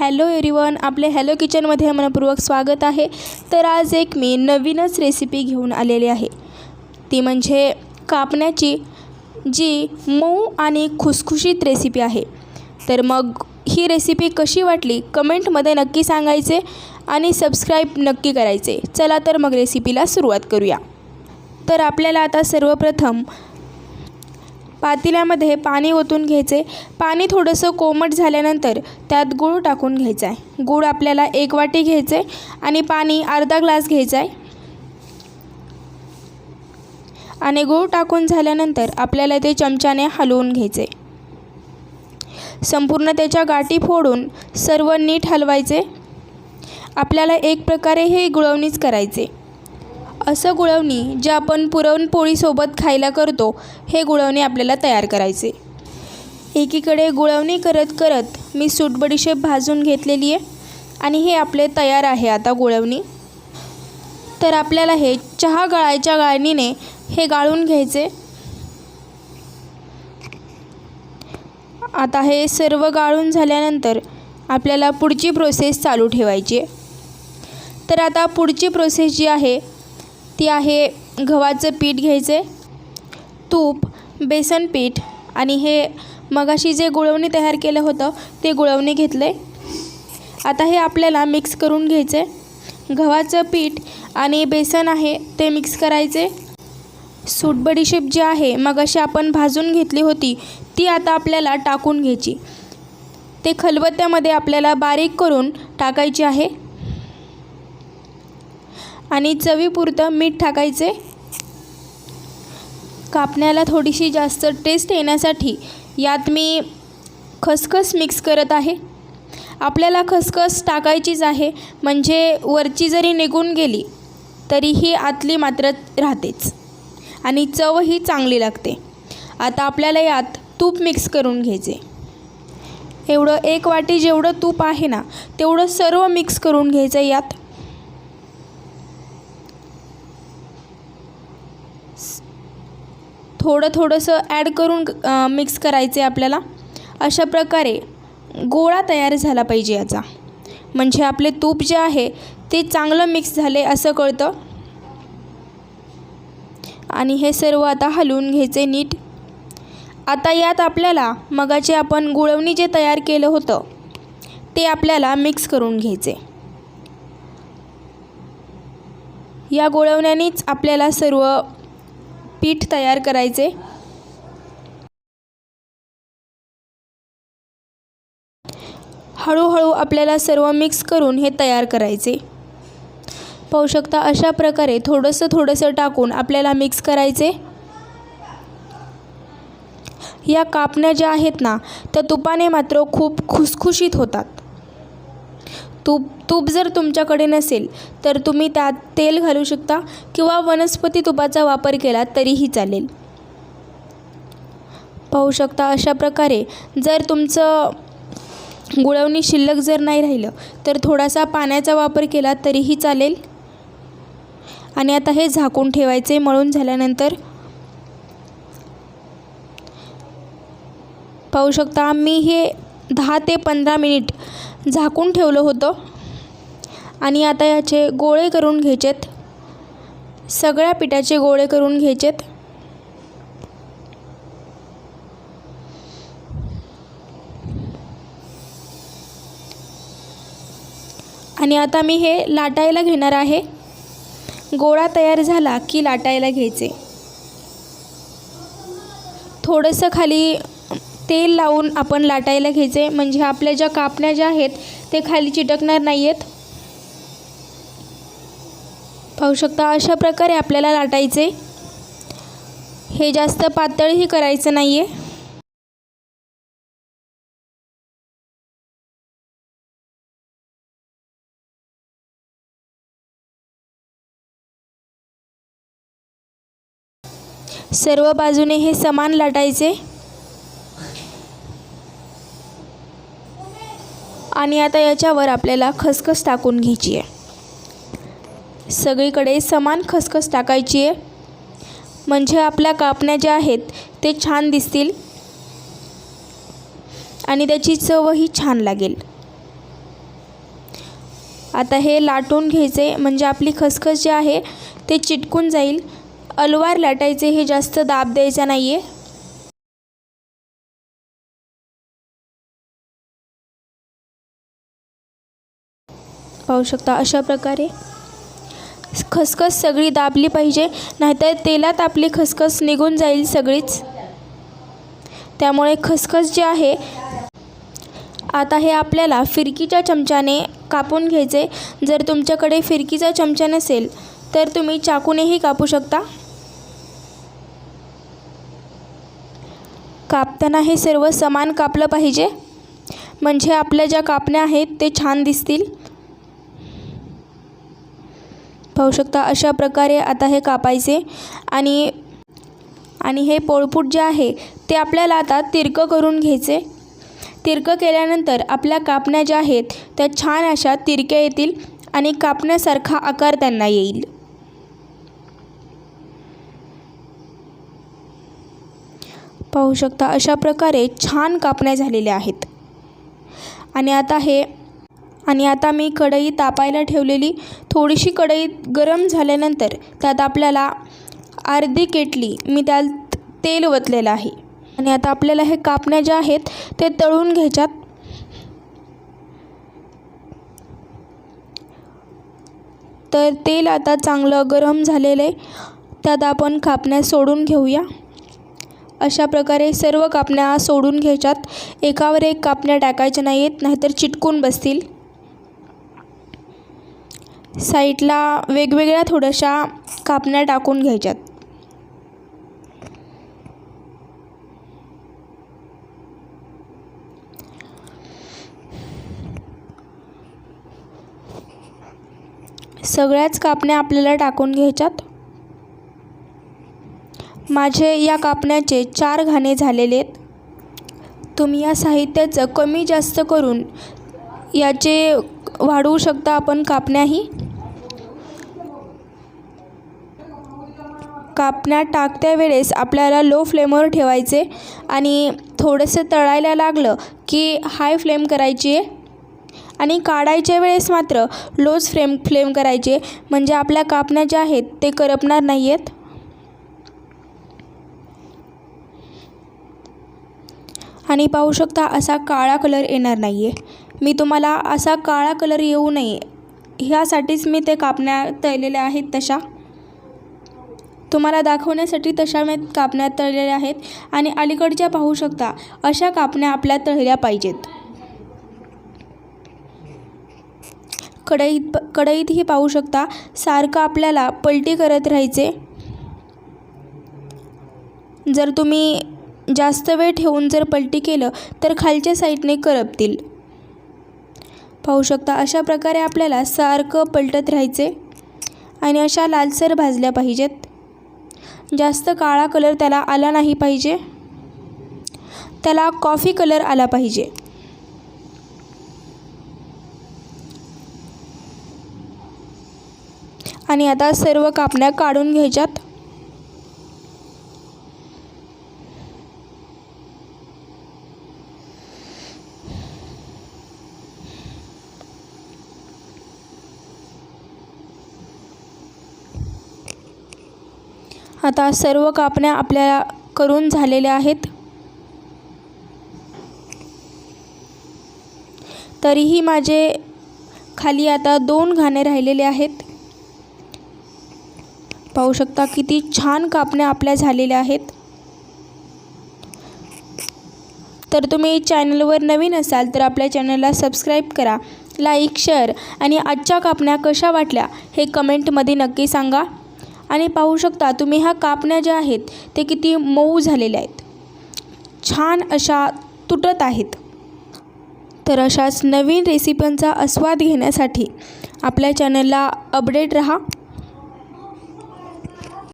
Hello everyone आपले hello किचनमध्ये मनपूर्वक स्वागत आहे. तर आज एक मी नवीनच रेसिपी घेऊन आलेली आहे. ती म्हणजे कापण्याची जी मऊ आणि खुसखुशीत रेसिपी आहे. तर मग ही रेसिपी कशी वाटली कमेंटमध्ये नक्की सांगायचे आणि सबस्क्राईब नक्की करायचे. चला तर मग रेसिपीला सुरुवात करूया. तर आपल्याला आता सर्वप्रथम पातेल्यामध्ये पाणी ओतून घ्यायचे. पाणी थोडंसं कोमट झाल्यानंतर त्यात गूळ टाकून घ्यायचा आहे गूळ आपल्याला एक वाटी घ्यायचं आहे आणि पाणी अर्धा ग्लास घ्यायचा आहे आणि गूळ टाकून झाल्यानंतर आपल्याला ते चमच्याने हलवून घ्यायचे. संपूर्ण त्याच्या गाठी फोडून सर्व नीट हलवायचे. आपल्याला एक प्रकारे हे गुळवणीच करायचे. असं गुळवणी जे आपण पुरणपोळीसोबत खायला करतो हे गुळवणी आपल्याला तयार करायचे. एकीकडे गुळवणी करत करत मी सूट बडीशेप भाजून घेतलेली आहे आणि हे आपले तयार आहे आता गुळवणी. तर आपल्याला हे चहा गाळायच्या गाळणीने हे गाळून घ्यायचे. आता हे सर्व गाळून झाल्यानंतर आपल्याला पुढची प्रोसेस चालू ठेवायची आहे. तर आता पुढची प्रोसेस जी आहे ती आहे? गव्हाचं पीठ घ्यायचे? तूप बेसन पीठ आणि हे मगाशी जे गुळवणी तयार केलं होतं ते गुळवणी घेतले. आता हे आपल्याला मिक्स करून घ्यायचे. गव्हाचं पीठ आणि बेसन आहे ते मिक्स करायचे. सूट बडीशेप जी आहे मगाशी आपण भाजून घेतली होती ती आता आपल्याला टाकून घ्यायची. ते खलबत्त्यामध्ये आपल्याला बारीक करून टाकायची आहे. आणि चवीपुरतं मीठ टाकायचे. कापण्याला थोडीशी जास्त टेस्ट येण्यासाठी यात मी खसखस मिक्स करत आहे. आपल्याला खसखस टाकायचीच आहे म्हणजे वरची जरी निघून गेली तरीही आतली मात्र राहतेच. आणि चवही चांगली लागते. आता आपल्याला यात तूप मिक्स करून घ्यायचे. एवढं एक वाटी जेवढं तूप आहे ना तेवढं सर्व मिक्स करून घ्यायचं यात. थोडं थोडंसं ॲड करून मिक्स करायचे आपल्याला. अशा प्रकारे गोळा तयार झाला पाहिजे याचा. म्हणजे आपले तूप जे आहे ते चांगलं मिक्स झाले असं कळतं. आणि हे सर्व आता हलवून घ्यायचे नीट. आता यात आपल्याला मगाचे आपण गुळवणी जे तयार केलं होतं ते आपल्याला मिक्स करून घ्यायचे या गुळवण्यानेच आपल्याला सर्व पीठ तयार करायचे. हळूहळू आपल्याला सर्व मिक्स करून हे तयार करायचे. पाहू शकता अशा प्रकारे थोडंसं थोडंसं टाकून आपल्याला मिक्स करायचे. या कापण्या ज्या आहेत ना त्या तुपाने मात्र खूप खुसखुशीत होतात. तूप तूप जर तुमच्याकडे नसेल तर तुम्ही त्यात तेल घालू शकता किंवा वनस्पती तुपाचा वापर केला तरीही चालेल. पाहू शकता अशा प्रकारे जर तुमचं गुळवणी शिल्लक जर नाही राहिलं तर थोडासा पाण्याचा वापर केला तरीही चालेल. आणि आता हे झाकून ठेवायचे मळून झाल्यानंतर पाहू शकता मी हे दहा ते पंधरा मिनिट झाकून ठेवलं होतं. आणि आता याचे गोळे करून घ्यायचेत. सगळ्या पिठाचे गोळे करून घ्यायचेत. आणि आता मी हे लाटायला घेणार आहे. गोळा तयार झाला की लाटायला घ्यायचे. थोडंसं खाली तेल लावून आपण लाटायला घ्यायचे म्हणजे आपल्या ज्या कापण्या ज्या आहेत ते खाली चिटकणार नाही आहेत पाहू शकता अशा प्रकारे आपल्याला लाटायचे हे जास्त पातळही करायचं नाही आहे सर्व बाजूने हे समान लाटायचे. आणि आता याच्यावर आपल्याला खसखस टाकून घ्यायची आहे. सगळीकडे समान खसखस टाकायची आहे. म्हणजे आपल्या कापण्या ज्या आहेत ते छान दिसतील. आणि त्याची चवही छान लागेल. आता हे लाटून घ्यायचे म्हणजे आपली खसखस जी आहे ते चिटकून जाईल. अलवार लाटायचे हे जास्त दाब द्यायचा नाही आहे पाहू शकता अशा प्रकारे. खसखस सगळी दाबली पाहिजे नाहीतर तेलात आपली खसखस निघून जाईल सगळीच. त्यामुळे खसखस जे आहे आता हे आपल्याला फिरकीच्या चमच्याने कापून घ्यायचे. जर तुमच्याकडे फिरकीचा चमचा नसेल तर तुम्ही चाकूनेही कापू शकता. कापताना हे सर्व समान कापलं पाहिजे. म्हणजे आपल्या ज्या कापण्या आहेत ते छान दिसतील. पाहू शकता. अशा प्रकारे आता हे कापायचे आणि आणि हे पोळपूट जे आहे ते आपल्याला आता तिरकं करून घ्यायचे. तिरकं केल्यानंतर आपल्या कापण्या ज्या आहेत त्या छान अशा तिरक्या येतील आणि कापण्यासारखा आकार त्यांना येईल. पाहू शकता अशा प्रकारे छान कापण्या झालेल्या आहेत. आणि आता हे आणि आता मी कढई तापायला ठेवलेली. थोडीशी कढई गरम झाल्यानंतर त्यात आपल्याला अर्धी केटली मी त्यात तेल ओतलेलं आहे. आणि आता आपल्याला हे कापण्या ज्या आहेत ते तळून घ्यायच्यात. तर तेल आता चांगलं गरम झालेलं आहे. त्यात आपण कापण्या सोडून घेऊया. अशा प्रकारे सर्व कापण्या सोडून घ्यायच्यात. एकावर एक कापण्या टाकायच्या नाही आहेत नाहीतर चिटकून बसतील. साईडला वेगवेगळ्या थोड्याशा कापण्या टाकून घ्यायच्यात. सगळ्याच कापण्या आपल्याला टाकून घ्यायच्यात. माझे या कापण्याचे चार घाणे झालेले आहेत. तुम्ही या साहित्याचं कमी जास्त करून याचे वाढवू शकता आपण कापण्याही. कापण्या टाकत्या वेळेस आपल्याला लो फ्लेमवर ठेवायचे आणि थोडंसं तळायला लागलं की हाय फ्लेम करायची. आहे आणि काढायच्या वेळेस मात्र लोच फ्लेम फ्लेम करायचे. म्हणजे आपल्या कापण्या ज्या आहेत ते करपणार नाही आहेत आणि पाहू शकता असा काळा कलर येणार नाही आहे मी तुम्हाला असा काळा कलर येऊ नये. ह्यासाठीच मी ते कापण्या तळलेल्या आहेत तशा. तुम्हाला दाखवण्यासाठी तशा मी कापण्या तळलेल्या आहेत आणि अलीकडच्या पाहू शकता अशा कापण्या आपल्या तळल्या पाहिजेत. कढईत कढईतही पाहू शकता सारखं आपल्याला पलटी करत राहायचे. जर तुम्ही जास्त वेळ ठेवून जर पलटी केलं तर खालच्या साईडने करपतील. पाहू शकता अशा प्रकारे आपल्याला सारखं पलटत राहायचे आणि अशा लालसर भाजल्या पाहिजेत. जास्त काळा कलर त्याला आला नाही पाहिजे. त्याला कॉफी कलर आला पाहिजे. आणि आता सर्व कापण्या काढून घ्यायच्यात. आता सर्व कापण्या आपल्या करून झालेल्या आहेत. तरीही माझे खाली आता दोन घाणे राहिलेले आहेत. पाहू शकता किती छान कापण्या आपल्या झालेल्या आहेत. तर तुम्ही चॅनलवर नवीन असाल तर आपल्या चॅनलला सबस्क्राईब करा लाईक शेअर आणि आजच्या कापण्या कशा वाटल्या हे कमेंटमध्ये नक्की सांगा. आणि पाहू शकता तुम्ही ह्या कापण्या ज्या आहेत ते किती मऊ झालेल्या आहेत. छान अशा तुटत आहेत. तर अशाच नवीन रेसिपींचा आस्वाद घेण्यासाठी आपल्या चॅनलला अपडेट रहा.